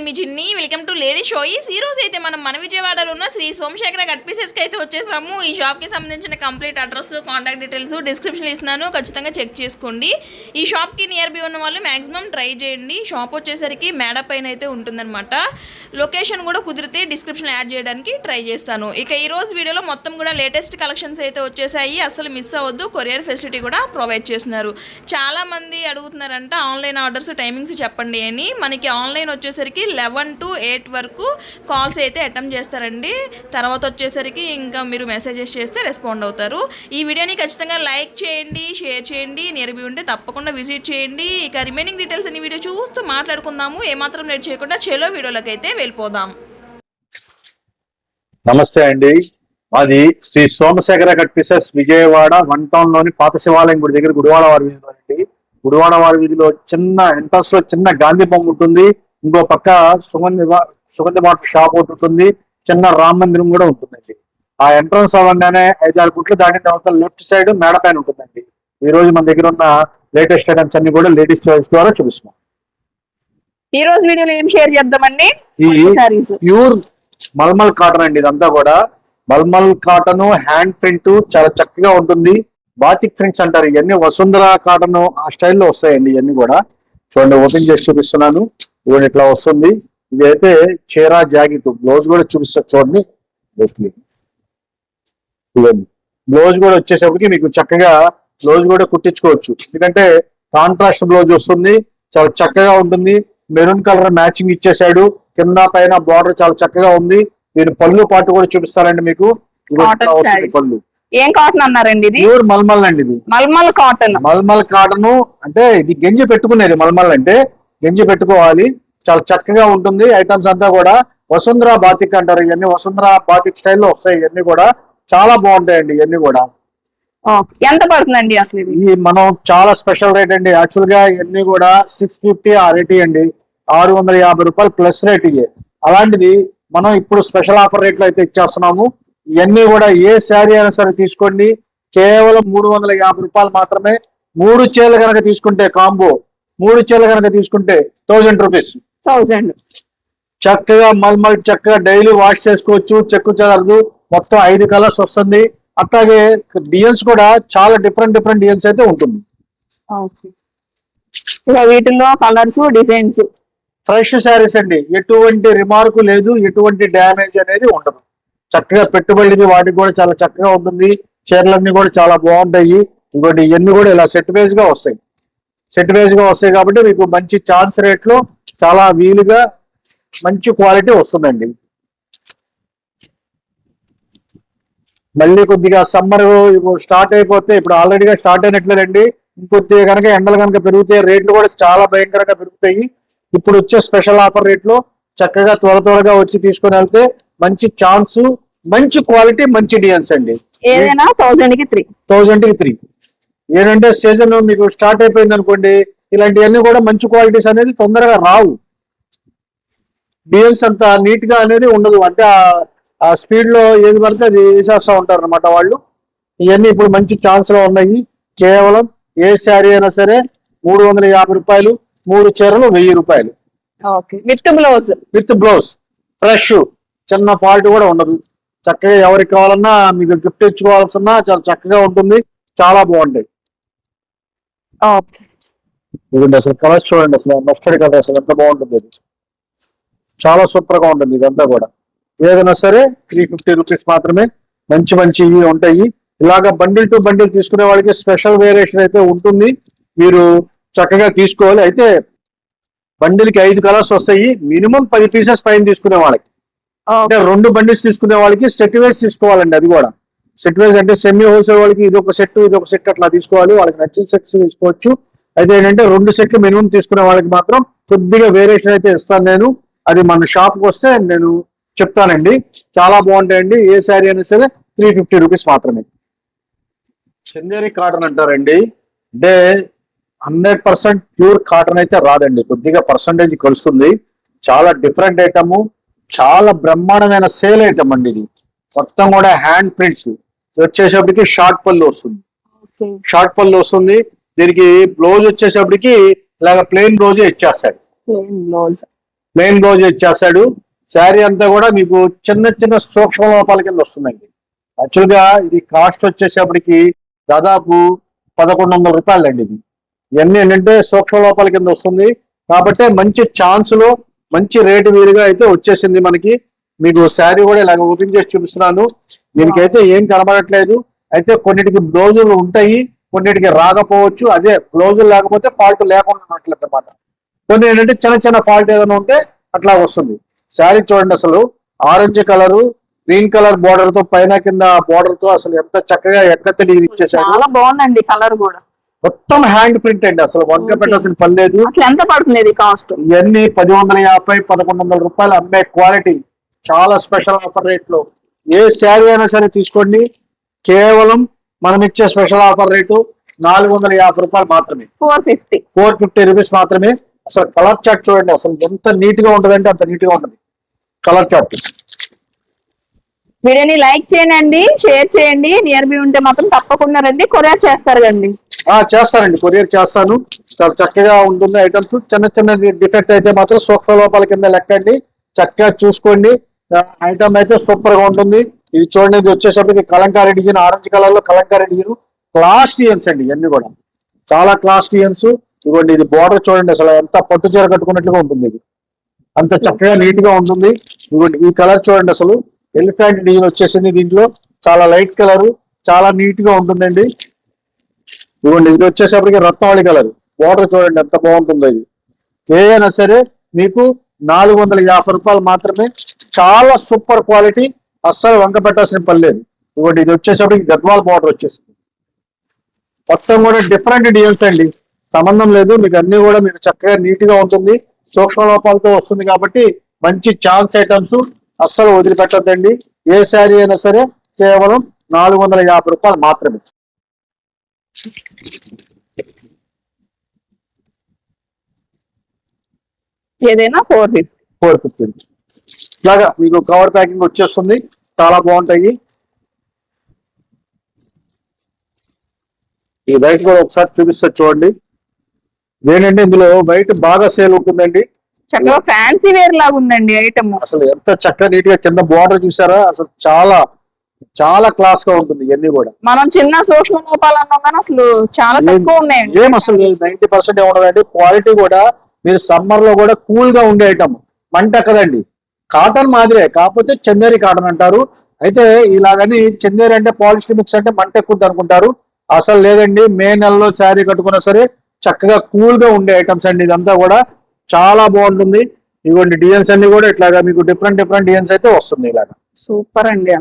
నేను మీ చిన్ని welcome to lady షోయిస్ ఈ రోజు అయితే మనం మన విజయవాడలో ఉన్న శ్రీ సోమశేఖర కట్ పీసెస్కి అయితే వచ్చేసాము. ఈ షాప్కి సంబంధించిన complete address contact details description ఇస్తున్నాను. ఖచ్చితంగా చెక్ చేసుకోండి. ఈ షాప్కి నియర్ బై ఉన్న వాళ్ళు మాక్సిమం ట్రై చేయండి. షాప్ వచ్చేసరికి మేడ పైన అయితే ఉంటుందన్నమాట. లొకేషన్ కూడా కుదిరితే డిస్క్రిప్షన్ యాడ్ చేయడానికి ట్రై చేస్తాను. ఇక ఈ రోజు వీడియోలో మొత్తం కూడా లేటెస్ట్ కలెక్షన్స్ అయితే వచ్చేసాయి. అసలు మిస్ అవ్వద్దు. కొరియర్ ఫెసిలిటీ కూడా ప్రొవైడ్ చేస్తున్నారు. చాలా మంది అడుగుతున్నారంట ఆన్లైన్ ఆర్డర్స్ టైమింగ్స్ చెప్పండి అని. మనకి ఆన్లైన్ వచ్చేసరికి లెవెన్ టు ఎయిట్ వరకు కాల్స్ అయితే అటెంప్ట్ చేస్తారండి. తర్వాత వచ్చేసరికి ఇంకా మీరు మెసేజెస్ చేస్తే రెస్పాండ్ అవుతారు. ఈ వీడియోని ఖచ్చితంగా లైక్ చేయండి షేర్ చేయండి నేర్పి ఉంటే తప్పకుండా విజిట్ చేయండి. ఇక రిమైనింగ్ డీటెయిల్స్ అన్ని వీడియో చూస్తూ మాట్లాడుకుందాము. ఏమాత్రం లేట్ చేయకుండా చెలో వీడియోలోకి అయితే వెళ్ళిపోదాం. నమస్తే అండి. మాది Sri Somasekhara cut pieces Vijayawada one టౌన్లోని పాత శివాలయం గుడి దగ్గర గుడివాడ వారి వీధిలో అండి. గుడివాడ వారి వీధిలో చిన్న ఎంట్రన్స్లో చిన్న గాంధీ బొమ్మ ఉంటుంది. ఇంకో పక్క సుగంధి సుగంధి వాటర్ షాప్ ఒకటి ఉంటుంది. చిన్న రామ మందిరం కూడా ఉంటుందండి. ఆ ఎంట్రన్స్ అవ్వగానే ఐదారు గుట్లు దాటిన తర్వాత లెఫ్ట్ సైడ్ మేడ పైన ఉంటుందండి. ఈ రోజు మన దగ్గర ఉన్న లేటెస్ట్ ఐటమ్స్ అన్ని కూడా లేటెస్ట్ చాయిస్ ద్వారా చూపిస్తున్నాం. ఈ రోజు వీడియోలో ఏం షేర్ చేద్దామండి? ప్యూర్ మల్మల్ కాటన్ అండి ఇదంతా కూడా. మల్మల్ కాటన్ హ్యాండ్ ప్రింట్ చాలా చక్కగా ఉంటుంది. బాతిక్ ప్రింట్స్ అంటారు. ఇవన్నీ వసుంధర కాటన్ ఆ స్టైల్లో వస్తాయండి ఇవన్నీ కూడా. చూడండి ఓపెన్ చేసి చూపిస్తున్నాను. ఇవన్నీ ఇట్లా వస్తుంది. ఇది అయితే చీర జాకెట్ బ్లౌజ్ కూడా చూపిస్తా చూడండి. ఇవన్నీ బ్లౌజ్ కూడా వచ్చేసరికి మీకు చక్కగా బ్లౌజ్ కూడా కుట్టించుకోవచ్చు. ఎందుకంటే కాంట్రాస్ట్ బ్లౌజ్ వస్తుంది. చాలా చక్కగా ఉంటుంది. మెరూన్ కలర్ మ్యాచింగ్ ఇచ్చేసాడు కింద పైన బార్డర్ చాలా చక్కగా ఉంది. దీని పళ్ళు పాటు కూడా చూపిస్తారండి మీకు. పళ్ళు. ఏం కాటన్ అన్నారండి ఇది? ప్యూర్ మల్మల్ అండి ఇది. మల్మల్ కాటన్ మల్మల్ కాటన్ అంటే ఇది గంజి పెట్టుకునేది మల్మల్ అంటే గంజి పెట్టుకోవాలి. చాలా చక్కగా ఉంటుంది. ఐటమ్స్ అంతా కూడా వసుంధర బాతిక్ అంటారు ఇవన్నీ. వసుంధర బాతిక్ స్టైల్లో వస్తాయి. ఇవన్నీ కూడా చాలా బాగుంటాయండి ఇవన్నీ కూడా. ఎంత పడుతుందండి అసలు ఇది? ఈ మనం చాలా స్పెషల్ రేట్ అండి. యాక్చువల్గా ఇవన్నీ కూడా సిక్స్ ఫిఫ్టీ ఆ రేట్ అండి ఆరు వందల యాభై రూపాయలు ప్లస్ రేట్ ఇయ్యే. అలాంటిది మనం ఇప్పుడు స్పెషల్ ఆఫర్ రేట్లు అయితే ఇచ్చేస్తున్నాము. ఇవన్నీ కూడా ఏ శారీ అయినా సరే తీసుకోండి. కేవలం మూడు వందల యాభై రూపాయలు మాత్రమే. మూడు చీరలు కనుక తీసుకుంటే కాంబో మూడు చీరలు కనుక తీసుకుంటే థౌజండ్ రూపీస్. థౌజండ్. చక్కగా మల్మల్ చక్కగా డైలీ వాష్ చేసుకోవచ్చు చెక్కు చెదరదు మొత్తం ఐదు కలర్స్ వస్తుంది. అట్లాగే డిజైన్స్ కూడా చాలా డిఫరెంట్ డిఫరెంట్ డిజైన్స్ అయితే ఉంటుంది. ఇక వీటిల్లో కలర్స్ డిజైన్స్. ఫ్రెష్ శారీస్ అండి. ఎటువంటి రిమార్క్ లేదు ఎటువంటి డ్యామేజ్ అనేది ఉండదు. చక్కగా పెట్టుబడికి వాటికి కూడా చాలా చక్కగా ఉంటుంది. చీరలన్నీ కూడా చాలా బాగుంటాయి. ఇంకోటి ఇవన్నీ కూడా ఇలా సెట్ వైజ్గా వస్తాయి. సెట్ వైజ్గా వస్తాయి కాబట్టి మీకు మంచి ఛాన్స్ రేట్లో చాలా వీలుగా మంచి క్వాలిటీ వస్తుందండి. మళ్ళీ కొద్దిగా సమ్మర్ స్టార్ట్ అయిపోతే ఇప్పుడు ఆల్రెడీగా స్టార్ట్ అయినట్లేనండి ఇంకొద్దిగా కనుక ఎండలు కనుక పెరిగితే రేట్లు కూడా చాలా భయంకరంగా పెరుగుతాయి. ఇప్పుడు వచ్చే స్పెషల్ ఆఫర్ రేట్లో చక్కగా త్వర త్వరగా వచ్చి తీసుకొని వెళ్తే మంచి ఛాన్స్ మంచి క్వాలిటీ మంచి డిజైన్స్ అండి ఏదైనా థౌజండ్కి త్రీ థౌజండ్కి త్రీ ఏంటంటే సీజన్ మీకు స్టార్ట్ అయిపోయింది అనుకోండి ఇలాంటివన్నీ కూడా మంచి క్వాలిటీస్ అనేది తొందరగా రావు. డిజైన్స్ అంత నీట్గా అనేది ఉండదు. అంటే ఆ- స్పీడ్లో ఏది పడితే అది వేసేస్తా ఉంటారు అనమాట వాళ్ళు. ఇవన్నీ ఇప్పుడు మంచి ఛాన్స్లో ఉన్నాయి. కేవలం ఏ శారీ అయినా సరే మూడు వందల యాభై రూపాయలు మూడు చీరలు వెయ్యి రూపాయలు. With blouse? With blouse. Fresh చిన్న ఫాల్ట్ కూడా ఉండదు. చక్కగా ఎవరికి కావాలన్నా మీకు గిఫ్ట్ ఇచ్చుకోవాల్సిన చాలా చక్కగా ఉంటుంది. చాలా బాగుంటాయి. ఓకే. ఇదిగోండి అసలు కలర్స్ చూడండి అసలు మస్టర్డ్ కలర్ అసలు ఎంత బాగుంటుంది అది చాలా సూపర్గా ఉంటుంది ఇదంతా కూడా. ఏదైనా సరే త్రీ ఫిఫ్టీ రూపీస్ మాత్రమే మంచి మంచి ఇవి ఉంటాయి. ఇలాగ బండిల్ టు బండిల్ తీసుకునే వాళ్ళకి స్పెషల్ వేరియేషన్ అయితే ఉంటుంది. మీరు చక్కగా తీసుకోవాలి. అయితే బండిల్కి ఐదు కలర్స్ వస్తాయి. మినిమం పది పీసెస్ పైన తీసుకునే వాళ్ళకి. అంటే రెండు బండిల్స్ తీసుకునే వాళ్ళకి సెట్ వైజ్ తీసుకోవాలండి అది కూడా. సెట్ వైజ్ అంటే సెమీ హోల్సేల్ వాళ్ళకి ఇది ఒక సెట్ ఇది ఒక సెట్ అట్లా తీసుకోవాలి. వాళ్ళకి నచ్చిన సెట్స్ తీసుకోవచ్చు. అయితే ఏంటంటే రెండు సెట్లు మినిమం తీసుకునే వాళ్ళకి మాత్రం కొద్దిగా వేరియేషన్ అయితే ఇస్తాను నేను. అది మన షాప్కి వస్తే నేను చెప్తానండి. చాలా బాగుంటాయండి. ఏ శారీ అయినా సరే త్రీ ఫిఫ్టీ రూపీస్ మాత్రమే. చందేరి కాటన్ అంటారండి. అంటే హండ్రెడ్ పర్సెంట్ ప్యూర్ కాటన్ అయితే రాదండి. కొద్దిగా పర్సంటేజ్ కలుస్తుంది. చాలా డిఫరెంట్ ఐటమ్ చాలా బ్రహ్మాండమైన సేల్ ఐటమ్ అండి ఇది. మొత్తం కూడా హ్యాండ్ ప్రింట్స్ వచ్చేసప్పటికి షార్ట్ పళ్ళు వస్తుంది. షార్ట్ పళ్ళు వస్తుంది. దీనికి బ్లౌజ్ వచ్చేసప్పటికి ఇలాగ ప్లెయిన్ బ్లౌజ్ ఇచ్చేస్తాడు. ప్లెయిన్ బ్లౌజ్ ఇచ్చేస్తాడు. శారీ అంతా కూడా మీకు చిన్న చిన్న సూక్ష్మ లోపాల కింద వస్తుందండి. యాక్చువల్గా ఇది కాస్ట్ వచ్చేసేపటికి దాదాపు పదకొండు వందల రూపాయలండి ఇది. ఇవన్నీ ఏంటంటే సూక్ష్మ లోపాల కింద వస్తుంది. కాబట్టి మంచి ఛాన్స్లో మంచి రేటు వీలుగా అయితే వచ్చేసింది మనకి. మీకు శారీ కూడా ఇలాగ ఓపెన్ చేసి చూపిస్తున్నాను. దీనికైతే ఏం కనబడట్లేదు. అయితే కొన్నిటికి బ్లౌజులు ఉంటాయి కొన్నిటికి రాకపోవచ్చు. అదే బ్లౌజులు లేకపోతే ఫాల్ట్ లేకుండా ఉన్నట్లేదు అనమాట కొన్ని ఏంటంటే చిన్న చిన్న ఫాల్ట్ ఏదైనా ఉంటే అట్లా వస్తుంది. శారీ చూడండి అసలు. ఆరెంజ్ కలర్ గ్రీన్ కలర్ బోర్డర్తో పైన కింద బోర్డర్తో అసలు ఎంత చక్కగా ఎక్కతడి ఇచ్చేసాడు చాలా బాగుందండి కలర్ కూడా. మొత్తం హ్యాండ్ ప్రింట్ అండి అసలు. వంక. పెట్టాల్సిన పని లేదు. అసలు ఎంత పడుతుంది కాస్ట్ ఇవన్నీ పది వందల యాభై పదకొండు వందల రూపాయలు అమ్మే క్వాలిటీ చాలా స్పెషల్ ఆఫర్ రేట్లో ఏ శారీ అయినా సరే తీసుకోండి. కేవలం మనం ఇచ్చే స్పెషల్ ఆఫర్ రేటు నాలుగు వందల యాభై రూపాయలు మాత్రమే. Four fifty. Four fifty rupees మాత్రమే. అసలు కలర్ చార్ట్ చూడండి అసలు ఎంత నీట్గా ఉంటదంటే అంత నీట్గా ఉంటుంది. Colour chart. వీడియోని లైక్ చేయండి షేర్ చేయండి. నియర్ బై ఉంటే మాత్రం తప్పకుండా రండి. కొరియర్ చేస్తారు కండి ఆ చేస్తానండి. కొరియర్ చేస్తాను. చాలా చక్కగా ఉంటుంది ఐటమ్స్. చిన్న చిన్న డిఫెక్ట్ అయితే మాత్రం సూక్ష్మ లోపాల కింద లెక్కండి. చక్కగా చూసుకోండి. ఐటమ్ అయితే సూపర్గా ఉంటుంది. ఇది చూడండి ఇది వచ్చేసరికి కలంకారీ డిజైన్ ఆరెంజ్ కలర్లో కలంకారీ డిజైన్ క్లాస్ అండి ఇవన్నీ కూడా. చాలా క్లాస్ డిజైన్స్. ఇవ్వండి ఇది బోర్డర్ చూడండి అసలు ఎంత పట్టు చీర కట్టుకున్నట్లుగా ఉంటుంది ఇది. అంత చక్కగా నీట్గా ఉంటుంది. ఇవ్వండి ఈ కలర్ చూడండి అసలు. ఎలిఫెంట్ డిజైన్ వచ్చేసింది దీంట్లో. చాలా లైట్ కలర్ చాలా నీట్గా ఉంటుందండి. ఇవ్వండి ఇది వచ్చేసరికి రత్నవాళి కలర్. వాటర్ చూడండి ఎంత బాగుంటుందో ఇది. ఏదైనా సరే మీకు నాలుగు వందల యాభై రూపాయలు మాత్రమే చాలా సూపర్ క్వాలిటీ అస్సలు వంక పెట్టాల్సిన పని లేదు. ఇవ్వండి ఇది వచ్చేసరికి గద్వాల్ బార్డర్ వచ్చేసింది. మొత్తం కూడా డిఫరెంట్ డిజైన్స్ అండి. సంబంధం లేదు మీకు అన్ని కూడా మీకు చక్కగా నీట్గా ఉంటుంది. సూక్ష్మ లోపాలతో వస్తుంది కాబట్టి మంచి ఛాన్స్ ఐటమ్స్ అస్సలు వదిలిపెట్టద్దండి. ఏ శారీ అయినా సరే కేవలం నాలుగు వందల యాభై రూపాయలు మాత్రమే. ఏదైనా ఫోర్ ఫిఫ్టీ ఫోర్ ఫిఫ్టీ ఇలాగా మీకు కవర్ ప్యాకింగ్ వచ్చేస్తుంది. చాలా బాగుంటాయి. ఈ వైట్ కూడా ఒకసారి చూపిస్తా చూడండి. ఏంటంటే ఇందులో వైట్ బాగా సేల్ ఉంటుందండి. చక్కగా ఫ్యాన్సీ వేర్ లాగా ఉందండి ఐటమ్ అసలు ఎంత చక్కగా నీట్గా కింద బార్డర్ చూసారా? అసలు చాలా చాలా క్లాస్గా ఉంటుంది ఇవన్నీ కూడా. మనం చిన్న సూక్ష్మ లోపాలు అన్నాం కానీ అసలు చాలా తక్కువ ఉన్నాయండి. ఏం అసలు నైన్టీ పర్సెంట్ ఉండదండి. క్వాలిటీ కూడా మీరు సమ్మర్లో కూడా కూల్గా ఉండే ఐటమ్ మంట కదండి. కాటన్ మాదిరే కాకపోతే చందేరి కాటన్ అంటారు. అయితే ఇలాగని చందేరి అంటే పాలిస్టర్ మిక్స్ అంటే మంట ఎక్కువ అనుకుంటారు. అసలు లేదండి మే నెలలో శారీ కట్టుకున్నా సరే చక్కగా కూల్గా ఉండే ఐటమ్స్ అండి ఇదంతా కూడా. చాలా బాగుంటుంది. ఇవ్వండి డిజైన్స్ అన్ని కూడా ఇట్లాగా మీకు డిఫరెంట్ డిఫరెంట్ డిజైన్స్ అయితే వస్తుంది ఇలాగా. సూపర్ అండి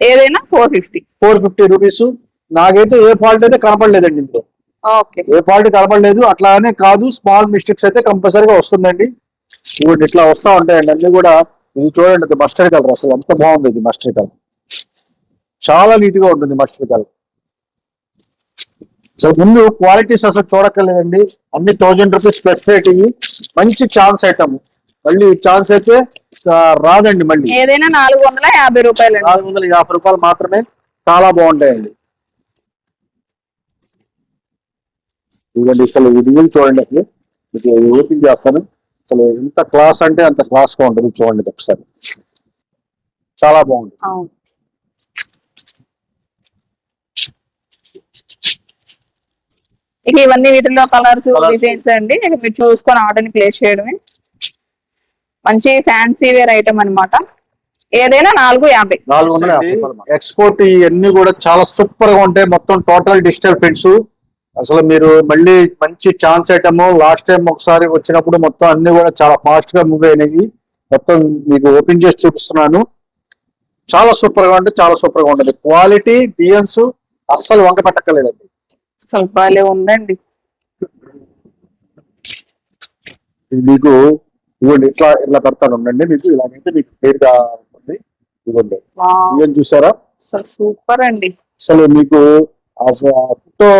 ఏదైనా four fifty four fifty rupees నాకైతే ఏ ఫాల్ట్ అయితే కనపడలేదండి ఇందులో. ఓకే. ఏ ఫాల్ట్ కనపడలేదు. అట్లానే కాదు స్మాల్ మిస్టేక్స్ అయితే కంపల్సరీగా వస్తుందండి. ఇవ్వండి ఇట్లా వస్తా ఉంటాయండి. అన్ని కూడా ఇది చూడండి ఇది మస్టర్డ్ కలర్ అసలు ఎంత బాగుంది ఇది మస్టర్డ్ కలర్ చాలా నీట్గా ఉంటుంది మస్టర్డ్ కలర్ అసలు ముందు క్వాలిటీస్ అసలు చూడక్కర్లేదండి. అన్ని థౌజండ్ రూపీస్ ప్లస్ రేట్ ఇవి. మంచి ఛాన్స్ ఐటమ్ మళ్ళీ ఛాన్స్ అయితే రాదండి మళ్ళీ. ఏదైనా నాలుగు వందల యాభై రూపాయలండి. నాలుగు వందల యాభై రూపాయలు మాత్రమే చాలా బాగుంటాయండి. ఇవ్వండి అసలు డిజైన్ చూడండి అసలు. మీకు ఇది ఓపెన్ చేస్తాను. అసలు ఎంత క్లాస్ అంటే అంత క్లాస్గా ఉంటుంది చూడండి ఒకసారి. చాలా బాగుంది. అవును. ఇక ఇవన్నీ వీటిలో కలర్స్. డిజైన్స్ అండి. మీరు చూసుకొని ఆర్డర్ని ప్లేస్ చేయడమే. మంచి ఫ్యాన్సీ వేర్ ఐటమ్ అన్నమాట. ఏదైనా నాలుగు యాభై. నాలుగు వందల యాభై రూపాయలు. ఎక్స్పోర్ట్ ఇవన్నీ కూడా చాలా సూపర్గా ఉంటాయి. మొత్తం టోటల్ డిజిటల్ ప్రింట్స్ అసలు మీరు మళ్ళీ మంచి ఛాన్స్ ఐటమ్ లాస్ట్ టైం ఒకసారి వచ్చినప్పుడు మొత్తం అన్ని కూడా చాలా ఫాస్ట్గా మూవ్ అయినాయి. మొత్తం మీకు ఓపెన్ చేసి చూపిస్తున్నాను. చాలా సూపర్గా ఉంటుంది చాలా సూపర్గా ఉంటుంది. క్వాలిటీ డిజైన్స్ అస్సలు వంక పెట్టక్కర్లేదండి. అసలు ఉందండి. మీకు ఇవ్వండి ఇట్లా ఇట్లా పెడతాను ఉండండి మీకు. ఇలాగైతే మీకు క్లియర్గా ఉంటుంది ఇవ్వండి. చూసారా? అసలు సూపర్ అండి. అసలు మీకు ఫోటో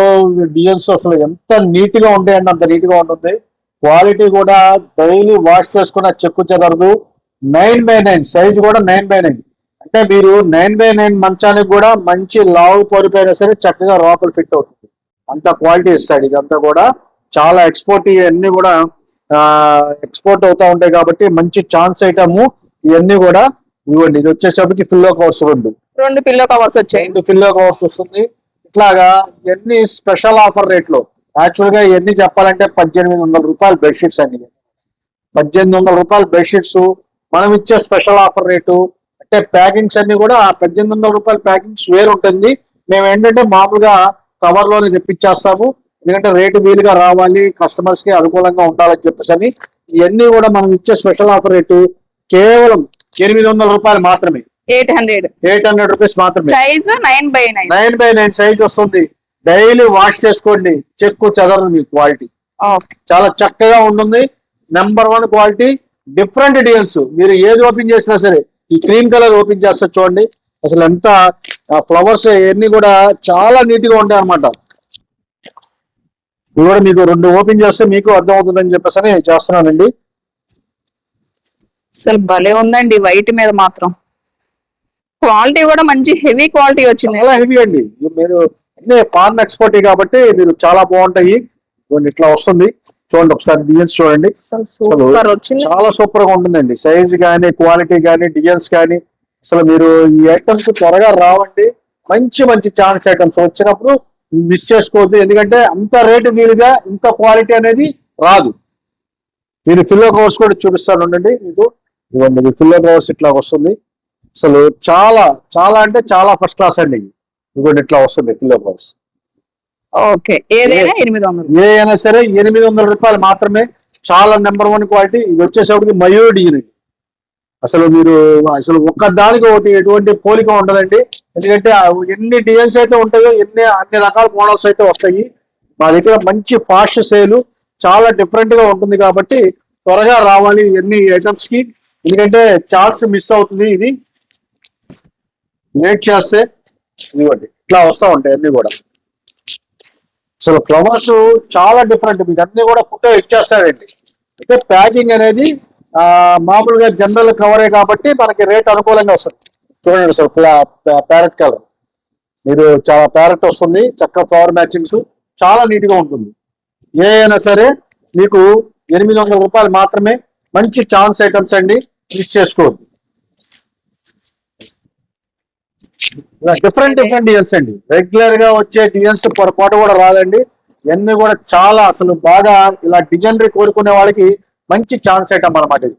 డిజైన్స్ అసలు ఎంత నీట్గా ఉంటాయండి అంత నీట్గా ఉంటుంది. క్వాలిటీ కూడా డైలీ వాష్ చేసుకున్న చెక్కు చెదరదు నైన్ బై నైన్ సైజ్ కూడా నైన్ బై నైన్. అంటే మీరు నైన్ బై నైన్ మంచానికి కూడా మంచి లావు పొరిపోయినా సరే చక్కగా రోకలు ఫిట్ అవుతుంది. అంత క్వాలిటీ ఇస్తాడు ఇదంతా కూడా. చాలా ఎక్స్పోర్ట్ ఇవన్నీ కూడా ఎక్స్పోర్ట్ అవుతా ఉంటాయి కాబట్టి మంచి ఛాన్స్ ఐటమ్ ఇవన్నీ కూడా. ఇవ్వండి ఇది వచ్చేసరికి ఫిల్లో కవర్స్ రెండు. రెండు పిల్లో కవర్స్ వచ్చాయి. రెండు ఫిల్లో కవర్స్ వస్తుంది. ఇట్లాగా ఎన్ని స్పెషల్ ఆఫర్ రేట్లు? యాక్చువల్గా ఇవన్నీ చెప్పాలంటే పద్దెనిమిది వందల రూపాయలు బెడ్షీట్స్ అండి. పద్దెనిమిది వందల రూపాయలు బెడ్షీట్స్ మనం ఇచ్చే స్పెషల్ ఆఫర్ రేటు అంటే ప్యాకింగ్స్ అన్ని కూడా ఆ పద్దెనిమిది వందల రూపాయల ప్యాకింగ్స్ వేరు ఉంటుంది మేము ఏంటంటే మామూలుగా కవర్లోనే తెప్పించేస్తాము. ఎందుకంటే రేటు వీలుగా రావాలి కస్టమర్స్కి అనుకూలంగా ఉండాలని చెప్పేసి అని. ఇవన్నీ కూడా మనం ఇచ్చే స్పెషల్ ఆఫర్ రేటు కేవలం ఎనిమిది వందల రూపాయలు మాత్రమే. Eight hundred. Eight hundred rupees మాత్రమే. Size nine by nine. Nine by nine size వస్తుంది. డైలీ వాష్ చేసుకోండి. చెక్కు చెదరదు మీ క్వాలిటీ. చాలా చక్కగా ఉంటుంది. Number one quality. Different designs. మీరు ఏది ఓపెన్ చేసినా సరే ఈ క్రీమ్ కలర్ ఓపెన్ చేస్తే చూడండి. అసలు ఎంత ఫ్లవర్స్ ఇవన్నీ కూడా చాలా నీట్గా ఉంటాయి అనమాట ఇవి కూడా మీకు రెండు ఓపెన్ చేస్తే మీకు అర్థం అవుతుందని చెప్పేసి చేస్తున్నానండి. అసలు భలే ఉందండి వైట్ మీద మాత్రం. క్వాలిటీ కూడా మంచి హెవీ క్వాలిటీ వచ్చింది. చాలా హెవీ అండి. మీరు పాన్ ఎక్స్పోర్ట్ కాబట్టి మీరు చాలా బాగుంటాయి. ఇట్లా వస్తుంది. చూడండి ఒకసారి డిజైన్స్ చూడండి. చాలా సూపర్గా ఉంటుందండి. సైజ్ కానీ క్వాలిటీ కానీ డిజైన్స్ కానీ అసలు మీరు ఈ ఐటమ్స్ త్వరగా రావండి. మంచి మంచి ఛాన్స్ ఐటమ్స్ వచ్చినప్పుడు మిస్ చేసుకోవద్దు. ఎందుకంటే అంత రేటు వీలుగా ఇంత క్వాలిటీ అనేది రాదు. మీరు ఫిల్లో కవర్స్ కూడా చూపిస్తాను. ఉండండి మీకు. ఇవ్వండి ఫిల్లో కవర్స్ ఇట్లా వస్తుంది. అసలు చాలా చాలా అంటే చాలా ఫస్ట్ క్లాస్ అండి. ఇదిగోండి ఇట్లా వస్తుంది కవర్స్ ఓకే. ఏదైనా ఎనిమిది వందలు. సరే ఎనిమిది వందల రూపాయలు మాత్రమే చాలా నెంబర్ వన్ క్వాలిటీ ఇది వచ్చేసరికి మయూర్ డిజైన్ అసలు మీరు అసలు ఒక్క దానికి ఒకటి ఎటువంటి పోలిక ఉండదండి. ఎందుకంటే ఎన్ని డిజైన్స్ అయితే ఉంటాయో ఎన్ని అన్ని రకాల మోడల్స్ అయితే వస్తాయి. మా దగ్గర మంచి ఫాస్ట్ సేల్ చాలా డిఫరెంట్గా ఉంటుంది కాబట్టి త్వరగా రావాలి ఎన్ని ఐటమ్స్కి. ఎందుకంటే ఛాన్స్ మిస్ అవుతుంది ఇది. లేట్ చేస్తే ఇవ్వండి ఇట్లా వస్తూ ఉంటాయి అన్ని కూడా. అసలు ఫ్లవర్స్ చాలా డిఫరెంట్ మీకు అన్ని కూడా ఫోటో ఇచ్చేస్తాడండి అయితే ప్యాకింగ్ అనేది మామూలుగా జనరల్ కవరే కాబట్టి మనకి రేట్ అనుకూలంగా వస్తుంది. చూడండి అసలు ప్యారెట్ కలర్ మీరు చాలా ప్యారెట్ వస్తుంది చక్క ఫ్లవర్ మ్యాచింగ్స్ చాలా నీట్గా ఉంటుంది. ఏ అయినా సరే మీకు ఎనిమిది వందల రూపాయలు మాత్రమే మంచి ఛాన్స్ ఐటమ్స్ అండి మిస్ చేసుకోవద్దు డిఫరెంట్ డిఫరెంట్ డిజైన్స్ అండి. రెగ్యులర్గా వచ్చే డిజైన్స్ పొరపాటు కూడా రాదండి. ఇవన్నీ కూడా చాలా అసలు బాగా ఇలా డిజైనరీ కోరుకునే వాళ్ళకి మంచి ఛాన్స్ ఐటమ్ అనమాట ఇది.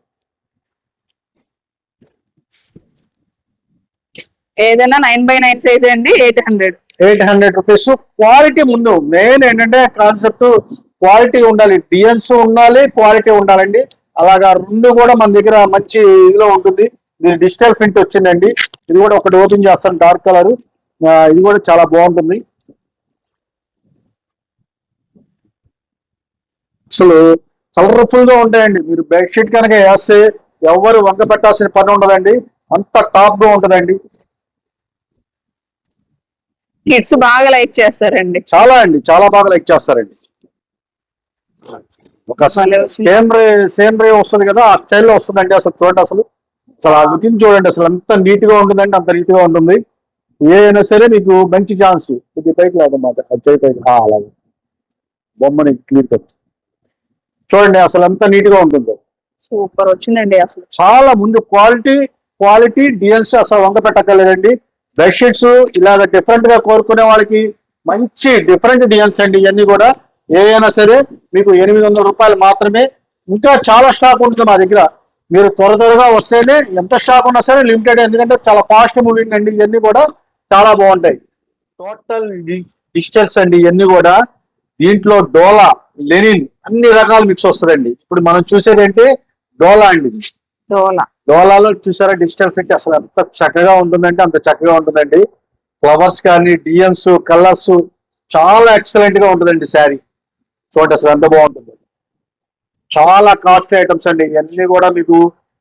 ఏదైనా నైన్ బై నైన్ సైజ్ అండి eight hundred eight hundred rupees quality ముందు మెయిన్ ఏంటంటే కాన్సెప్ట్ క్వాలిటీ ఉండాలి. డిజైన్స్ ఉండాలి క్వాలిటీ ఉండాలండి. అలాగా రెండు కూడా మన దగ్గర మంచి ఇదిలో ఉంటుంది. ఇది డిజిటల్ ప్రింట్ వచ్చిందండి. ఇది కూడా ఒకటి ఓపెన్ చేస్తాను డార్క్ కలర్. ఇది కూడా చాలా బాగుంటుంది. అసలు కలర్ఫుల్గా ఉంటాయండి. మీరు బెడ్షీట్ కనుక వేస్తే ఎవరు వంక పెట్టాల్సిన పని ఉండదండి. అంత టాప్గా ఉంటదండి. కిడ్స్ బాగా లైక్ చేస్తారండి. చాలా అండి. చాలా బాగా లైక్ చేస్తారండి. ఒక. సేమ్ రే సేమ్ రే వస్తుంది కదా ఆ స్టైల్లో వస్తుందండి అసలు చూడండి అసలు. అసలు ఆ లుకింగ్ చూడండి అసలు అంత నీట్గా ఉంటుందండి అంత నీట్గా ఉంటుంది. ఏ అయినా సరే మీకు మంచి ఛాన్స్ ఇది పైకి లేదన్నమాట చేయి పైకి అలాగే. బొమ్మని క్లియర్ కట్ చూడండి అసలు ఎంత నీట్గా ఉంటుందో. సూపర్ వచ్చిందండి అసలు. చాలా ముందు క్వాలిటీ క్వాలిటీ డిజైన్స్ అసలు వంక పెట్టక్కర్లేదండి. బెడ్షీట్స్ ఇలాగ డిఫరెంట్గా కోరుకునే వాళ్ళకి మంచి డిఫరెంట్ డిజైన్స్ అండి ఇవన్నీ కూడా. ఏవైనా సరే మీకు ఎనిమిది వందల రూపాయలు మాత్రమే. ఇంకా చాలా స్టాక్ ఉంటుంది మా దగ్గర. మీరు త్వర త్వరగా వస్తేనే ఎంత స్టాక్ ఉన్నా సరే లిమిటెడ్ ఎందుకంటే చాలా ఫాస్ట్ మూవింగ్ అండి ఇవన్నీ కూడా చాలా బాగుంటాయి. టోటల్ డిజిటల్స్ అండి ఇవన్నీ కూడా దీంట్లో డోలా లెనిన్ అన్ని రకాల మిక్స్ వస్తుందండి. ఇప్పుడు మనం చూసేది ఏంటి? డోలా అండి. డోలా. డోలాలో చూసారా డిజిటల్ ప్రింట్ అసలు ఎంత చక్కగా ఉంటుందంటే అంత చక్కగా ఉంటుందండి. ఫ్లవర్స్ కానీ డిజైన్స్ కలర్స్ చాలా ఎక్సలెంట్గా ఉంటుందండి శారీ. చూడండి అసలు ఎంత బాగుంటుంది. చాలా కాస్ట్లీ ఐటమ్స్ అండి. ఇవన్నీ కూడా మీకు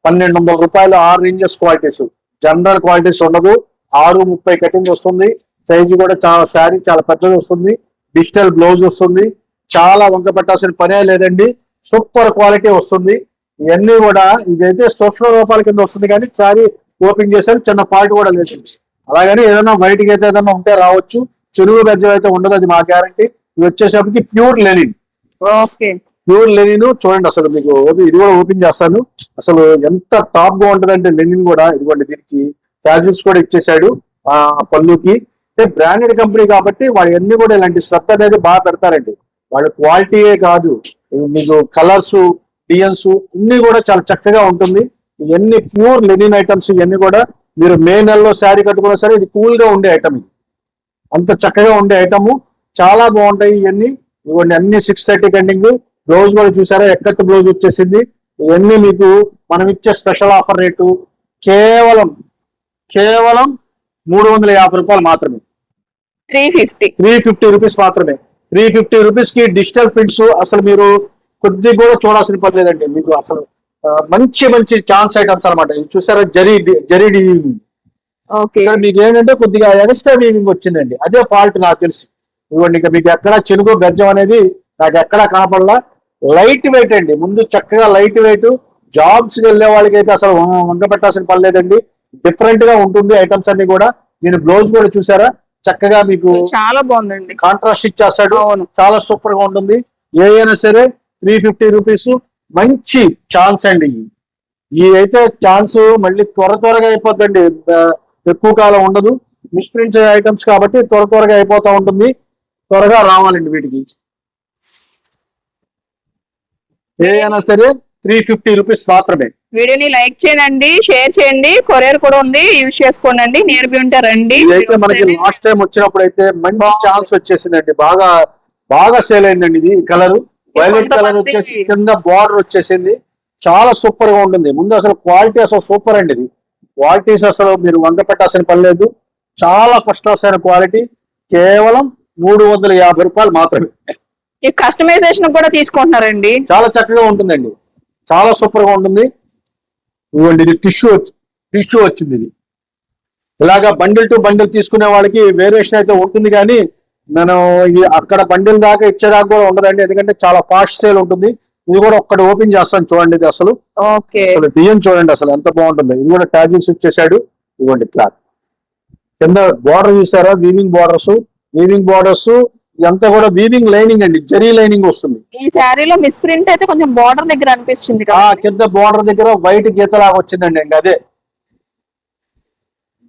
పన్నెండు వందల రూపాయలు ఆరు రేంజెస్ క్వాలిటీస్ జనరల్ క్వాలిటీస్ ఉండదు. ఆరు ముప్పై కటింగ్ వస్తుంది. సైజు కూడా చాలా శారీ చాలా పెద్దది వస్తుంది. డిజిటల్ బ్లౌజ్ వస్తుంది. చాలా వంక పెట్టాల్సిన పనే లేదండి. సూపర్ క్వాలిటీ వస్తుంది. ఇవన్నీ కూడా ఇదైతే సూక్ష్మ రూపాయల కింద వస్తుంది కానీ శారీ ఓపెన్ చేశారు. చిన్న పార్ట్ కూడా లేదండి అలాగని ఏదైనా బయటికి అయితే ఏదైనా ఉంటే రావచ్చు. చెరువు గజ్జం అయితే ఉండదు. అది మా గ్యారంటీ ఇది వచ్చేసరికి pure linen okay pure linen చూడండి అసలు మీకు ఇది కూడా ఓపెన్ చేస్తాను. అసలు ఎంత టాప్గా ఉంటదంటే లెనిన్ కూడా ఇదిగోండి దీనికి క్యాజువల్స్ కూడా ఇచ్చేసాడు ఆ పళ్ళుకి. బ్రాండెడ్ కంపెనీ కాబట్టి వాళ్ళు అన్ని కూడా ఇలాంటి శ్రద్ధ అనేది బాగా పెడతారండి. వాళ్ళ క్వాలిటీయే కాదు. మీకు కలర్స్ డిజైన్స్ అన్ని కూడా చాలా చక్కగా ఉంటుంది. ఇవన్నీ ప్యూర్ లెనిన్ ఐటమ్స్ ఇవన్నీ కూడా మీరు మే నెలలో శారీ కట్టుకున్నా సరే ఇది కూల్గా ఉండే ఐటమ్ ఇది. అంత చక్కగా ఉండే ఐటమ్. చాలా బాగుంటాయి ఇవన్నీ. ఇవన్నీ అన్ని సిక్స్ థర్టీ కండింగ్. బ్లౌజ్ కూడా చూసారా? ఎక్కత్ బ్లౌజ్ వచ్చేసింది? ఇవన్నీ మీకు మనం ఇచ్చే స్పెషల్ ఆఫర్ రేటు కేవలం కేవలం మూడు వందల యాభై రూపాయలు మాత్రమే. Three fifty. Three fifty rupees మాత్రమే. త్రీ ఫిఫ్టీ రూపీస్కి డిజిటల్ ప్రింట్స్ అసలు మీరు కొద్దిగా కూడా చూడాల్సిన పని లేదండి. మీకు అసలు మంచి మంచి ఛాన్స్ ఐటమ్స్ అనమాట చూసారా? జరీ జరీ మీకు ఏంటంటే కొద్దిగా ఎక్స్ట్రా వీవింగ్ వచ్చిందండి. అదే ఫాల్ట్ నాకు తెలుసు. ఇవ్వండి ఇంకా మీకు ఎక్కడ చెనుగు గజ్జం అనేది నాకు ఎక్కడ కనపడలా. లైట్ వెయిట్ అండి. ముందు చక్కగా లైట్ వెయిట్. జాబ్స్ వెళ్ళే వాళ్ళకి అయితే అసలు వంక పెట్టాల్సిన పని లేదండి. డిఫరెంట్గా ఉంటుంది ఐటమ్స్ అన్ని కూడా. నేను బ్లౌజ్ కూడా చూసారా? చక్కగా మీకు చాలా బాగుందండి. కాంట్రాస్ట్ ఇచ్చేస్తాడు. చాలా సూపర్గా ఉంటుంది. ఏ అయినా సరే త్రీ ఫిఫ్టీ రూపీస్ మంచి ఛాన్స్ అండి. ఈ అయితే ఛాన్స్ మళ్ళీ త్వర త్వరగా అయిపోద్దండి. ఆ, ఎక్కువ కాలం ఉండదు. మిస్ప్రింట్ ఐటమ్స్ కాబట్టి త్వర త్వరగా అయిపోతా ఉంటుంది. త్వరగా రావాలండి వీటికి. ఏ అయినా సరే త్రీ ఫిఫ్టీ రూపీస్ మాత్రమే. వీడియోని లైక్ చేయండి షేర్ చేయండి. కొరియర్ కూడా ఉంది యూజ్ చేసుకోండి నియర్ బి ఉంటే రండి. ఇదైతే మనకి లాస్ట్ టైం వచ్చినప్పుడు అయితే మంచి ఛాన్స్ వచ్చేసిందండి. బాగా బాగా సేల్ అయిందండి ఇది కలర్ వైలెట్ కలర్ వచ్చేసి కింద బార్డర్ వచ్చేసింది. చాలా సూపర్గా ఉంటుంది. ముందు అసలు క్వాలిటీ అసలు సూపర్ అండి ఇది. క్వాలిటీస్ అసలు మీరు వంక పెట్టాల్సిన పని లేదు. చాలా ఫస్ట్ క్లాస్ అయిన క్వాలిటీ కేవలం మూడు వందల యాభై రూపాయలు మాత్రమే. ఈ కస్టమైజేషన్ కూడా తీసుకుంటున్నారండి. చాలా చక్కగా ఉంటుందండి. చాలా సూపర్గా ఉంటుంది. ఇవ్వండి ఇది టిష్యూ టిష్యూ వచ్చింది ఇది. ఇలాగా బండిల్ టు బండిల్ తీసుకునే వాళ్ళకి వేరియేషన్ అయితే ఉంటుంది కానీ మనం అక్కడ బండిల్ దాకా ఇచ్చేదాకా కూడా ఉండదండి. ఎందుకంటే చాలా ఫాస్ట్ సేల్ ఉంటుంది. ఇది కూడా ఒక్కటి ఓపెన్ చేస్తాను చూడండి ఇది అసలు. ఓకే. అసలు బియ్యం చూడండి అసలు ఎంత బాగుంటుంది. ఇది కూడా ట్యాజిల్స్ ఇచ్చేసాడు ఇవ్వండి క్లాత్ కింద బార్డర్ చూసారా వీవింగ్ బార్డర్స్ వీవింగ్ బార్డర్స్ ఇదంతా కూడా వీవింగ్ లైనింగ్ అండి జరీ లైనింగ్ వస్తుంది. ఈ శారీలో మిస్ ప్రింట్ అయితే కొంచెం బార్డర్ దగ్గర అనిపిస్తుంది ఆ కదా బార్డర్ దగ్గర వైట్ గీత లాగా వచ్చిందండి అండి అదే.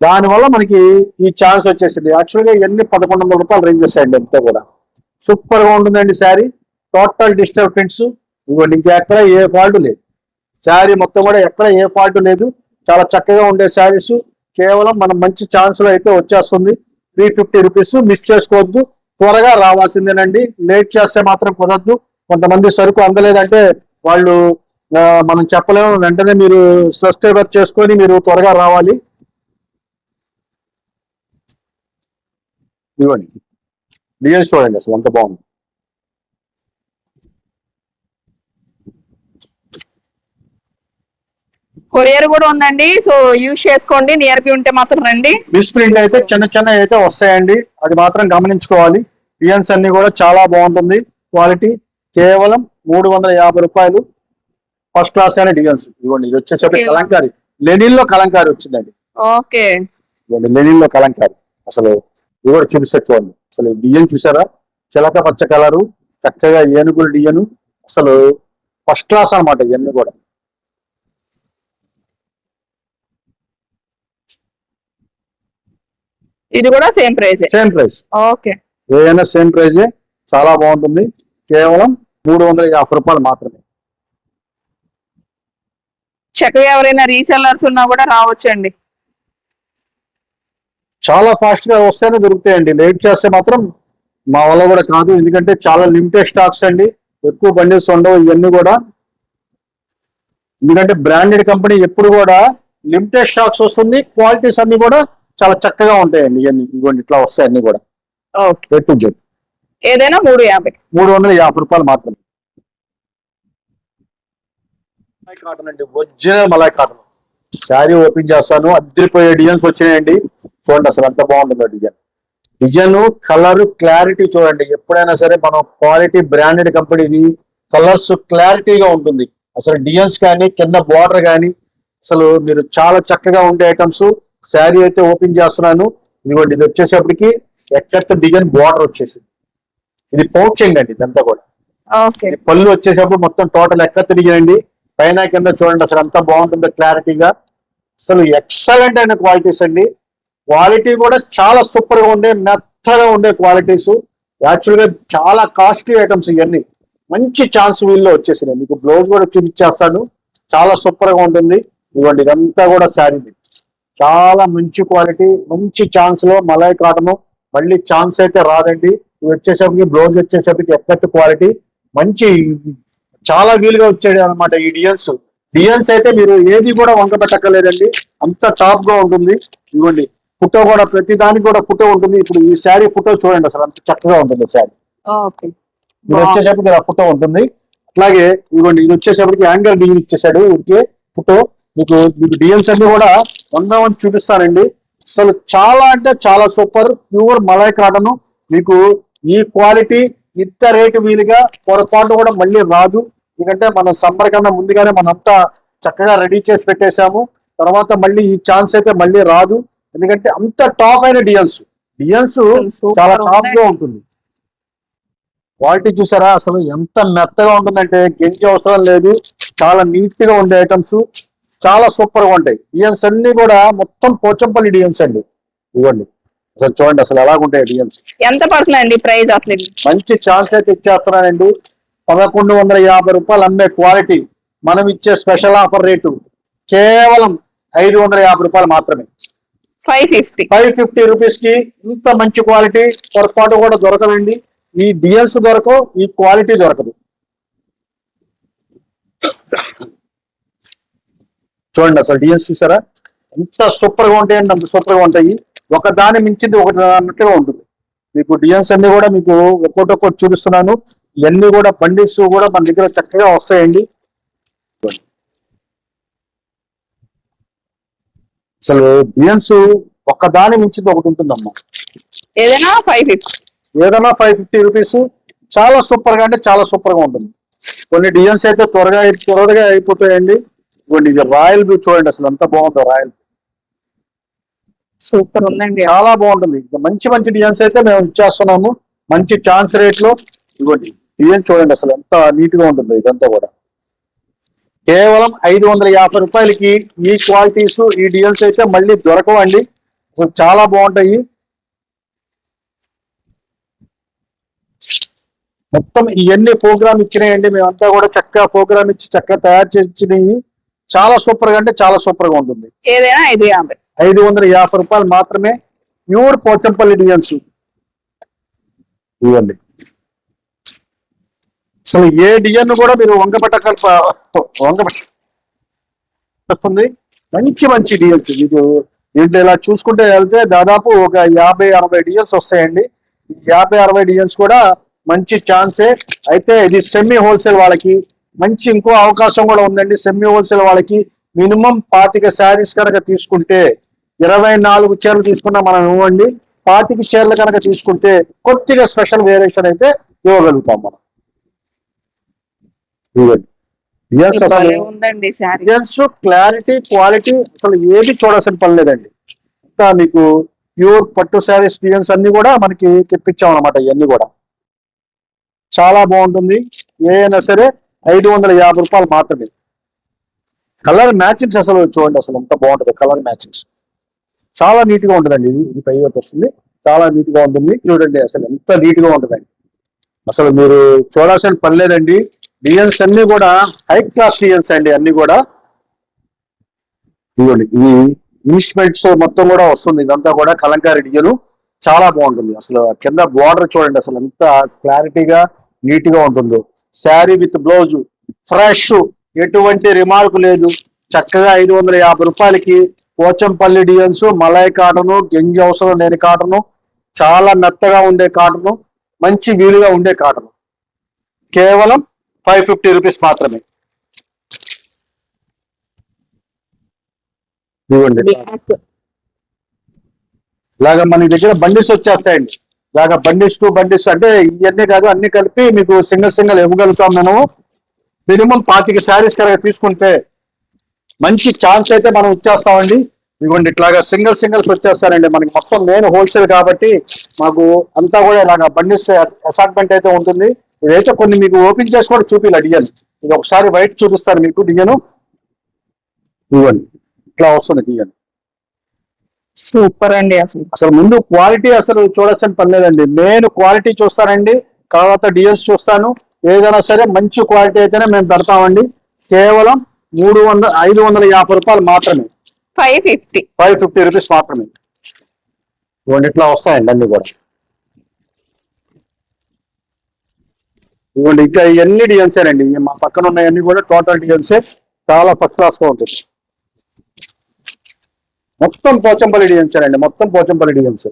దానివల్ల మనకి ఈ ఛాన్స్ వచ్చేసింది. యాక్చువల్గా ఇవన్నీ పదకొండు వందల రూపాయలు రేంజ్ చేస్తాయండి అంతా కూడా. సూపర్గా ఉంటుందండి శారీ. టోటల్ డిజిటల్ ప్రింట్స్ ఇవ్వండి ఇంకా ఎక్కడ ఏ ఫాల్ట్ లేదు. శారీ మొత్తం కూడా ఎక్కడ ఏ ఫాల్ట్ లేదు. చాలా చక్కగా ఉండే శారీస్. కేవలం మనం మంచి ఛాన్స్లో అయితే వచ్చేస్తుంది. త్రీ ఫిఫ్టీ రూపీస్ మిస్ చేసుకోవద్దు. త్వరగా రావాల్సిందేనండి. లేట్ చేస్తే మాత్రం కుదరద్దు కొంతమంది సరుకు అందలేదంటే వాళ్ళు మనం చెప్పలేము. వెంటనే మీరు సబ్స్క్రైబర్ చేసుకొని మీరు త్వరగా రావాలి. ఇవ్వండి. డిజైన్స్ చూడండి అసలు ఎంత బాగుంది. కొరియర్ కూడా ఉందండి. సో యూజ్ చేసుకోండి. నియర్ బి ఉంటే మాత్రం రండి. మిస్ ప్రింట్ అయితే చిన్న చిన్న అయితే వస్తాయండి. అది మాత్రం గమనించుకోవాలి. డిజైన్స్ అన్ని కూడా చాలా బాగుంటుంది. క్వాలిటీ కేవలం మూడు వందల యాభై రూపాయలు. ఫస్ట్ క్లాస్ అయిన డిజైన్స్ ఇదిగోండి ఇది వచ్చేసరికి. కలంకారీ. లెనిన్లో కలంకారీ వచ్చిందండి. ఓకే ఇదిగోండి లెనిన్లో కలంకారీ. అసలు ఇది కూడా చూపిస్తే చూడండి. అసలు డిజైన్ చూసారా? చిలక పచ్చ కలరు చక్కగా ఏనుగుల డిజైన్ అసలు ఫస్ట్ క్లాస్ అన్నమాట ఇవన్నీ కూడా. ఇది కూడా same price same price okay ఏదైనా సేమ్ ప్రైజే చాలా బాగుంటుంది. కేవలం మూడు వందల యాభై రూపాయలు మాత్రమే. చక్కగా ఎవరైనా రీసెల్లర్స్ ఉన్నా కూడా రావచ్చండి. చాలా ఫాస్ట్గా వస్తేనే దొరుకుతాయండి. లేట్ చేస్తే మాత్రం మా వల్ల కూడా కాదు. ఎందుకంటే చాలా లిమిటెడ్ స్టాక్స్ అండి. ఎక్కువ బండిల్స్ ఉండవు. ఇవన్నీ కూడా ఎందుకంటే బ్రాండెడ్ కంపెనీ ఎప్పుడు కూడా లిమిటెడ్ స్టాక్స్ వస్తుంది. క్వాలిటీస్ అన్ని కూడా చాలా చక్కగా ఉంటాయండి. ఇవన్నీ ఇవ్వండి ఇట్లా వస్తాయి అన్ని కూడా. ఓకే. ఎట్ టు జెడ్ ఏదైనా మూడు యాభై. మూడు వందల యాభై రూపాయలు మాత్రమే. కాటన్ అండి original malai cotton. Sari open చేస్తాను అద్దరిపోయే డిజైన్స్ వచ్చినాయండి. చూడండి అసలు ఎంత బాగుంటుందో డిజైన్. డిజైన్ కలర్ క్లారిటీ చూడండి. ఎప్పుడైనా సరే మనం క్వాలిటీ బ్రాండెడ్ కంపెనీది కలర్స్ క్లారిటీగా ఉంటుంది. అసలు డిజైన్స్ కానీ కింద బార్డర్ కానీ అసలు మీరు చాలా చక్కగా ఉండే ఐటమ్స్. శారీ అయితే ఓపెన్ చేస్తున్నాను. ఇదిగోండి ఇది వచ్చేసేపటికి ఎక్కడ డిజైన్ బార్డర్ వచ్చేసింది. ఇది పౌచింగ్ అండి ఇదంతా కూడా. పళ్ళు వచ్చేటప్పుడు మొత్తం టోటల్ ఎక్క తిరిగినండి పైన కింద చూడండి అసలు ఎంత బాగుంటుందో క్లారిటీగా అసలు ఎక్సలెంట్ అయిన క్వాలిటీస్ అండి. క్వాలిటీ కూడా చాలా సూపర్గా ఉండే మెత్తగా ఉండే క్వాలిటీస్ యాక్చువల్గా చాలా కాస్ట్లీ ఐటమ్స్ ఇవన్నీ. మంచి ఛాన్స్ వీల్లో వచ్చేసినాయి. మీకు బ్లౌజ్ కూడా చూపించేస్తాను. చాలా సూపర్గా ఉంటుంది. ఇవ్వండి ఇదంతా కూడా శారీ చాలా మంచి క్వాలిటీ మంచి ఛాన్స్లో మలై కాటన్ మళ్ళీ ఛాన్స్ అయితే రాదండి. ఇది వచ్చేసరికి బ్లౌజ్ వచ్చేసరికి ఎక్కత్ క్వాలిటీ మంచి చాలా వీలుగా వచ్చాడు అనమాట ఈ డియన్స్. డియన్స్ అయితే మీరు ఏది కూడా వంక పెట్టక్కర్లేదండి. అంత టాప్గా ఉంటుంది. ఇవ్వండి ఫోటో కూడా ప్రతి దానికి కూడా ఫోటో ఉంటుంది. ఇప్పుడు ఈ శారీ ఫోటో చూడండి అసలు అంత చక్కగా ఉంటుంది శారీ ఓకే. ఇది వచ్చేసరికి ఇలా ఫోటో ఉంటుంది. అట్లాగే ఇదిగోండి ఇది వచ్చేసరికి యాంగల్ డిజైన్ ఇచ్చేసాడు. ఊరికే ఫోటో మీకు మీకు డిఎన్స్ అన్ని కూడా వన్ చూపిస్తానండి అసలు చాలా అంటే చాలా సూపర్ ప్యూర్ మలై కాటన్ మీకు ఈ క్వాలిటీ ఇంత రేటు వీలుగా పొరపాటు కూడా మళ్ళీ రాదు. ఎందుకంటే మనం సమ్మర్ కన్నా ముందుగానే మనంతా చక్కగా రెడీ చేసి పెట్టేశాము. తర్వాత మళ్ళీ ఈ ఛాన్స్ అయితే మళ్ళీ రాదు. ఎందుకంటే అంత టాప్ అయిన డియన్స్ Super చాలా టాప్గా. ఉంటుంది. క్వాలిటీ చూసారా? అసలు ఎంత మెత్తగా ఉంటుందంటే గెంజి అవసరం లేదు. చాలా నీట్గా ఉండే ఐటమ్స్. చాలా సూపర్గా ఉంటాయి. డిఎన్స్ అన్ని కూడా మొత్తం పోచంపల్లి డిఎన్స్ అండి. ఇవ్వండి. అసలు చూడండి అసలు ఎలాగుంటాయి డిఎన్స్ ఎంత పడుతుందండి ప్రైస్ అసలు? మంచి ఛాన్స్ అయితే ఇచ్చేస్తున్నానండి పదకొండు వందల యాభై రూపాయలు అమ్మే క్వాలిటీ మనం ఇచ్చే స్పెషల్ ఆఫర్ రేటు కేవలం ఐదు వందల యాభై రూపాయలు మాత్రమే. Five fifty. ఫైవ్ ఫిఫ్టీ రూపీస్కి ఇంత మంచి క్వాలిటీ పొరపాటు కూడా దొరకదండి. ఈ డిఎల్స్ దొరకవు ఈ క్వాలిటీ దొరకదు. చూడండి అసలు డిఎల్స్ చూసారా? ఎంత సూపర్గా ఉంటాయండి అంత సూపర్గా ఉంటాయి. ఒక దాని మించింది ఒకటి అన్నట్టుగా ఉంటుంది. మీకు డిఎన్స్ అన్ని కూడా మీకు ఒక్కొక్కటి ఒక్కొక్కటి చూపిస్తున్నాను. ఇవన్నీ కూడా బండిల్స్ కూడా మన దగ్గర చక్కగా వస్తాయండి. అసలు డిఎన్స్ ఒక్క దాని మించింది ఒకటి ఉంటుందమ్మా. ఏదైనా ఫైవ్ ఫిఫ్టీ ఏదైనా ఫైవ్ ఫిఫ్టీ రూపీస్ చాలా సూపర్గా అంటే చాలా సూపర్గా ఉంటుంది. కొన్ని డిజైన్స్ అయితే త్వరగా త్వరగా అయిపోతాయండి. కొన్ని ఇది రాయల్ బ్లూ చూడండి అసలు ఎంత బాగుందో రాయల్. సూపర్ ఉందండి. చాలా బాగుంటుంది. మంచి మంచి డిజైన్స్ అయితే మేము ఇచ్చేస్తున్నాము. మంచి ఛాన్స్ రేట్లో ఇవ్వండి డిజైన్ చూడండి అసలు ఎంత నీట్గా ఉంటుంది ఇదంతా కూడా. కేవలం ఐదు వందల యాభై రూపాయలకి ఈ క్వాలిటీస్ ఈ డిజైన్స్ అయితే మళ్ళీ దొరకవండి. అసలు చాలా బాగుంటాయి. మొత్తం ఇవన్నీ ప్రోగ్రామ్ ఇచ్చినాయండి. మేమంతా కూడా చక్కగా ప్రోగ్రామ్ ఇచ్చి చక్కగా తయారు చేసి ఇచ్చినవి చాలా సూపర్గా అంటే చాలా సూపర్గా ఉంటుంది. ఏదైనా ఐదు యాభై. ఐదు వందల యాభై రూపాయలు మాత్రమే ప్యూర్ పోచంపల్లి డిజైన్స్ ఇవ్వండి. అసలు ఏ డిజైన్ కూడా మీరు వంగపట్ట కల్ప వంగపట్ట వస్తుంది. మంచి మంచి డిజైన్స్ మీకు దీంట్లో ఇలా చూసుకుంటే వెళ్తే దాదాపు ఒక యాభై అరవై డిజైన్స్ వస్తాయండి. ఈ యాభై అరవై డిజైన్స్ కూడా మంచి ఛాన్సే. అయితే ఇది సెమీ హోల్సేల్ వాళ్ళకి మంచి ఇంకో అవకాశం కూడా ఉందండి. సెమీ హోల్సేల్ వాళ్ళకి మినిమం పాతిక శారీస్ కనుక తీసుకుంటే ఇరవై నాలుగు చీరలు తీసుకున్నా మనం ఇవ్వండి. పాతిక చీరలు కనుక తీసుకుంటే కొద్దిగా స్పెషల్ వేరియేషన్ అయితే ఇవ్వగలుగుతాం మనం. ఇవ్వండి. అసలు డిజైన్స్ క్లారిటీ క్వాలిటీ అసలు ఏది చూడాల్సిన పని లేదండి. అంతా మీకు ప్యూర్ పట్టు శారీస్ డిజైన్స్ అన్ని కూడా మనకి తెప్పించాం అనమాట ఇవన్నీ కూడా. చాలా బాగుంటుంది. ఏ అయినా సరే ఐదు వందల యాభై రూపాయలు మాత్రమే. కలర్ మ్యాచింగ్స్ అసలు చూడండి అసలు ఎంత బాగుంటుంది కలర్ మ్యాచింగ్స్ చాలా నీట్గా ఉంటుందండి ఇది ఇది పై వైపు వస్తుంది. చాలా నీట్గా ఉంటుంది. చూడండి అసలు ఎంత నీట్గా ఉంటుందండి. అసలు మీరు చూడాల్సిన పని లేదండి. డిజైన్స్ అన్ని కూడా హై క్లాస్ డిజైన్స్ అండి అన్ని కూడా. ఇదిగోండి ఇది ఇన్స్ట్రుమెంట్స్ మొత్తం కూడా వస్తుంది. ఇదంతా కూడా కలంకారీ డిజైన్ చాలా బాగుంటుంది. అసలు కింద బార్డర్ చూడండి అసలు ఎంత క్లారిటీగా నీట్గా ఉంటుందో. Sari with blouse. ఫ్రెష్ ఎటువంటి రిమార్క్ లేదు. చక్కగా ఐదు వందల యాభై రూపాయలకి పోచంపల్లి డిజైన్స్ మలై కాటను గెంజి అవసరం లేని కాటను చాలా మెత్తగా ఉండే కాటను మంచి వీలుగా ఉండే కాటను. కేవలం ఫైవ్ ఫిఫ్టీ రూపీస్ మాత్రమే. ఇవ్వండి. ఇలాగా మన దగ్గర బండిస్ వచ్చేస్తాయండి. ఇలాగా బండిస్ టు బండిస్ అంటే ఇవన్నీ కాదు అన్ని కలిపి మీకు సింగిల్ సింగిల్ ఇవ్వగలుగుతాం మేము. మినిమం పాతిక శారీస్ కనుక తీసుకుంటే మంచి ఛాన్స్ అయితే మనం ఇచ్చేస్తామండి. ఇదిగోండి ఇట్లాగా సింగిల్ సింగిల్స్ వచ్చేస్తారండి. మనకి మొత్తం నేను హోల్సేల్ కాబట్టి మాకు అంతా కూడా ఇలాగా బండిస్ అసార్ట్మెంట్ అయితే ఉంటుంది. ఇదైతే కొన్ని మీకు ఓపెన్ చేసి కూడా చూపిలా డిజైన్ ఇది ఒకసారి వైట్ చూపిస్తారు మీకు డిజైన్ ఇవ్వండి ఇట్లా వస్తుంది డిజైన్ సూపర్ అండి అసలు. అసలు ముందు క్వాలిటీ అసలు చూడాల్సిన పని లేదండి. నేను క్వాలిటీ చూస్తానండి. తర్వాత డిజైన్స్ చూస్తాను. ఏదైనా సరే మంచి క్వాలిటీ అయితేనే మేము పెడతామండి. కేవలం మూడు వందల ఐదు వందల యాభై రూపాయలు మాత్రమే. Five fifty. Five fifty rupees మాత్రమే. ఇట్లా వస్తాయండి అన్ని కూడా. ఇవ్వండి ఇంకా ఇవన్నీ డిజైన్సేనండి. ఈ మా పక్కన ఉన్నాయన్నీ కూడా టోటల్ డిజైన్సే. చాలా ఫస్ట్ క్లాస్గా ఉంటుంది మొత్తం పోచంపల్లి డిజైన్స్ అండి మొత్తం పోచంపల్లి డిజైన్స్